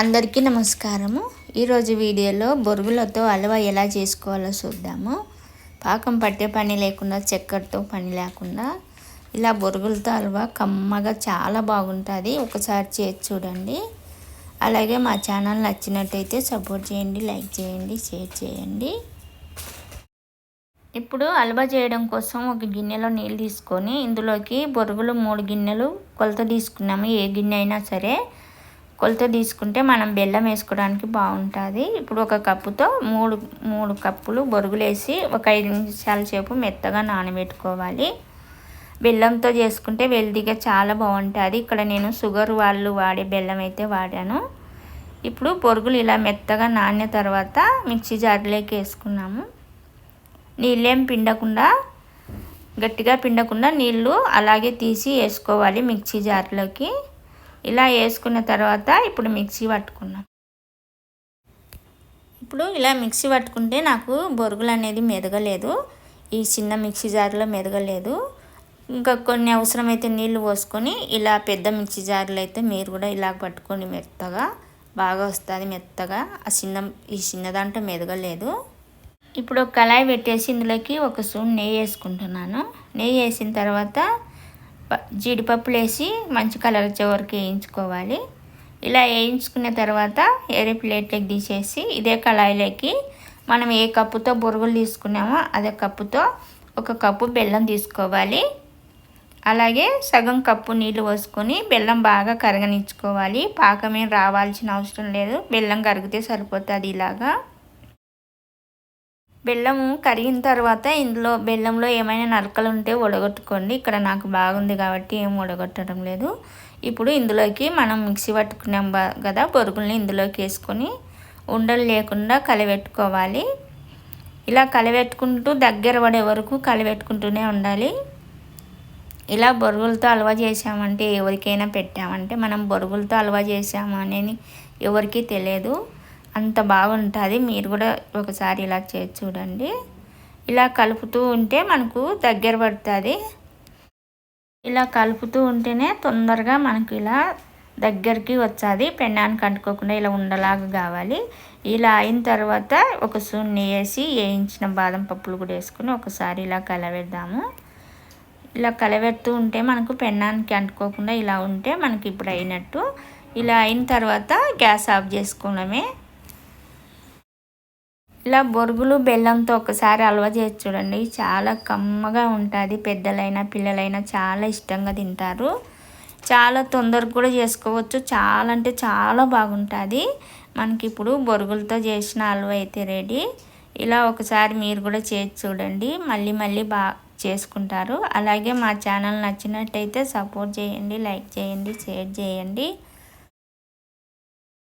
అందరికీ నమస్కారము. ఈరోజు వీడియోలో బొరుగులతో హల్వా ఎలా చేసుకోవాలో చూద్దాము. పాకం పట్టే పని లేకుండా చక్కెరతో పని లేకుండా ఇలా బొరుగులతో హల్వా కమ్మగా చాలా బాగుంటుంది. ఒకసారి చేసి చూడండి. అలాగే మా ఛానల్ నచ్చినట్టయితే సపోర్ట్ చేయండి లైక్ చేయండి షేర్ చేయండి. ఇప్పుడు హల్వా చేయడం కోసం ఒక గిన్నెలో నీళ్ళు తీసుకొని ఇందులోకి బొరుగులు మూడు గిన్నెలు కొలత తీసుకున్నాము. ఏ గిన్నె అయినా సరే కొలత తీసుకుంటే మనం బెల్లం వేసుకోవడానికి బాగుంటుంది. ఇప్పుడు ఒక కప్పుతో మూడు మూడు కప్పులు బొరుగులు వేసి ఒక ఐదు నిమిషాల సేపు మెత్తగా నానబెట్టుకోవాలి. బెల్లంతో చేసుకుంటే వెల్దిగా చాలా బాగుంటుంది. ఇక్కడ నేను షుగర్ వాళ్ళు వాడే బెల్లం అయితే వాడాను. ఇప్పుడు బొరుగులు ఇలా మెత్తగా నానిన తర్వాత మిక్సీ జార్లోకి వేసుకున్నాము. నీళ్ళేం పిండకుండా గట్టిగా పిండకుండా నీళ్ళు అలాగే తీసి వేసుకోవాలి మిక్సీ జార్లోకి. ఇలా వేసుకున్న తర్వాత ఇప్పుడు మిక్సీ పట్టుకున్నాం. ఇప్పుడు ఇలా మిక్సీ పట్టుకుంటే నాకు బొరుగులు అనేది మెదగలేదు. ఈ చిన్న మిక్సీ జార్లో మెదగలేదు. ఇంకా కొన్ని అవసరమైతే నీళ్ళు పోసుకొని ఇలా పెద్ద మిక్సీ జార్లు అయితే మీరు కూడా ఇలా పట్టుకొని మెత్తగా బాగా వస్తుంది మెత్తగా. ఆ చిన్న ఈ చిన్న దాంట్లో మెదగలేదు. ఇప్పుడు ఒక కళాయి పెట్టేసి ఇందులోకి ఒక స్పూన్ నెయ్యి వేసుకుంటున్నాను. నెయ్యి వేసిన తర్వాత జీడిపప్పులు వేసి మంచి కలర్ వచ్చే వరకు వేయించుకోవాలి. ఇలా వేయించుకున్న తర్వాత ఏరే ప్లేట్లోకి తీసేసి ఇదే కళాయిలోకి మనం ఏ కప్పుతో బొరుగులు తీసుకున్నామో అదే కప్పుతో ఒక కప్పు బెల్లం తీసుకోవాలి. అలాగే సగం కప్పు నీళ్ళు పోసుకొని బెల్లం బాగా కరగనిచ్చుకోవాలి. పాకమేం రావాల్సిన అవసరం లేదు. బెల్లం కరిగితే సరిపోతుంది ఇలాగా. బెల్లము కరిగిన తర్వాత ఇందులో బెల్లంలో ఏమైనా నరకలు ఉంటే ఉడగొట్టుకోండి ఇక్కడ నాకు బాగుంది కాబట్టి ఏం ఉడగొట్టడం లేదు. ఇప్పుడు ఇందులోకి మనం మిక్సీ పట్టుకున్నాం కదా బొరుగుల్ని ఇందులోకి వేసుకొని ఉండలు లేకుండా కలబెట్టుకోవాలి. ఇలా కలబెట్టుకుంటూ దగ్గర పడే వరకు కలబెట్టుకుంటూనే ఉండాలి. ఇలా బొరుగులతో అలవా చేసామంటే ఎవరికైనా పెట్టామంటే మనం బొరుగులతో అలవా చేసాము అనేది ఎవరికీ తెలియదు. అంత బాగుంటుంది. మీరు కూడా ఒకసారి ఇలా చేసి చూడండి. ఇలా కలుపుతూ ఉంటే మనకు దగ్గర పడుతుంది. ఇలా కలుపుతూ ఉంటేనే తొందరగా మనకు ఇలా దగ్గరికి వచ్చాది. పెండానికి అంటుకోకుండా ఇలా ఉండలాగా కావాలి. ఇలా అయిన తర్వాత ఒక సున్ని వేసి వేయించిన బాదం పప్పులు కూడా వేసుకుని ఒకసారి ఇలా కలవేద్దాము. ఇలా కలబెడుతూ ఉంటే మనకు పెన్నానికి అంటుకోకుండా ఇలా ఉంటే మనకి ఇప్పుడు అయినట్టు. ఇలా అయిన తర్వాత గ్యాస్ ఆఫ్ చేసుకోవడమే. ఇలా బొరుగులు బెల్లంతో ఒకసారి అలవా చేసి చూడండి. చాలా కమ్మగా ఉంటుంది. పెద్దలైనా పిల్లలైనా చాలా ఇష్టంగా తింటారు. చాలా తొందరగా కూడా చేసుకోవచ్చు. చాలా అంటే చాలా బాగుంటుంది. మనకి ఇప్పుడు బొరుగులతో చేసిన హల్వా అయితే రెడీ. ఇలా ఒకసారి మీరు కూడా చేసి చూడండి. మళ్ళీ మళ్ళీ బాగా చేసుకుంటారు. అలాగే మా ఛానల్ నచ్చినట్టయితే సపోర్ట్ చేయండి లైక్ చేయండి షేర్ చేయండి.